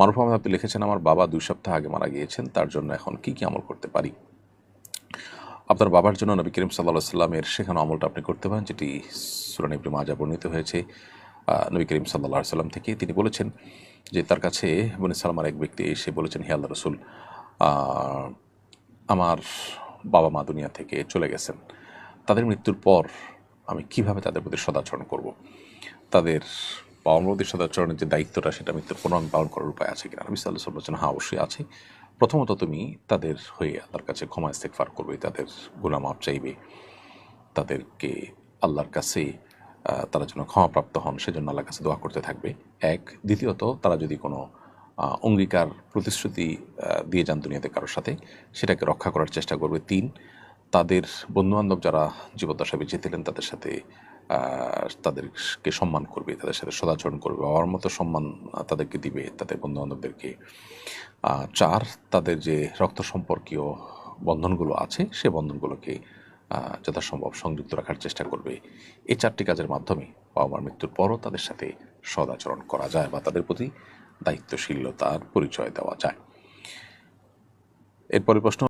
মারুফ আহমেদ, আপনি লিখেছেন, আমার বাবা দুই সপ্তাহ আগে মারা গিয়েছেন, তার জন্য এখন কি কি আমল করতে পারি? আপনার বাবার জন্য নবী করিম সাল্লাহ সাল্লামের শেখানো আমলটা আপনি করতে পারেন, যেটি সুরান ইবনে মাজা বর্ণিত হয়েছে। নবী করিম সাল্লাহ সাল্লাম থেকে তিনি বলেছেন যে তার কাছে বনে সালামার এক ব্যক্তি এসে বলেছেন, হে আল্লাহ রসুল আমার বাবা মা দুনিয়া থেকে চলে গেছেন। তাদের মৃত্যুর পর আমি কীভাবে তাদের প্রতি সদাচরণ করব? তাদের বাবা মার প্রতি সদাচরণের যে দায়িত্বটা, সেটা মৃত্যুর কোনো পালন করার উপায় আছে কিনা? আমি সাল্লাহ বলছেন হ্যাঁ অবশ্যই আছে। প্রথমত তুমি তাদের হয়ে আল্লাহর কাছে ক্ষমা ইস্তেকফার করবে, তাদের গুনামাপ চাইবে, তাদেরকে আল্লাহর কাছে তারা যেন ক্ষমাপ্রাপ্ত হন, সেজন্য আল্লাহর কাছে দোয়া করতে থাকবে। এক, দ্বিতীয়ত, তারা যদি কোনো অঙ্গীকার, প্রতিশ্রুতি দিয়ে যান দুনিয়াতে কারোর সাথে, সেটাকে রক্ষা করার চেষ্টা করবে। তিন, তাদের বন্ধুবান্ধব যারা জীবদ্দশা বেঁচে তাদের সাথে তাদেরকে সম্মান করবে, তাদের সাথে সদাচরণ করবে, বাবার মতো সম্মান তাদেরকে দিবে, তাদের বন্ধুবান্ধবদেরকে। চার, তাদের যে রক্ত সম্পর্কীয় বন্ধনগুলো আছে, সে বন্ধনগুলোকে যথাসম্ভব সংযুক্ত রাখার চেষ্টা করবে। এই চারটি কাজের মাধ্যমে বাবা মার মৃত্যুর পরও তাদের সাথে সদাচরণ করা যায় বা তাদের প্রতি দায়িত্বশীলতার পরিচয় দেওয়া যায়। এরপরে প্রশ্ন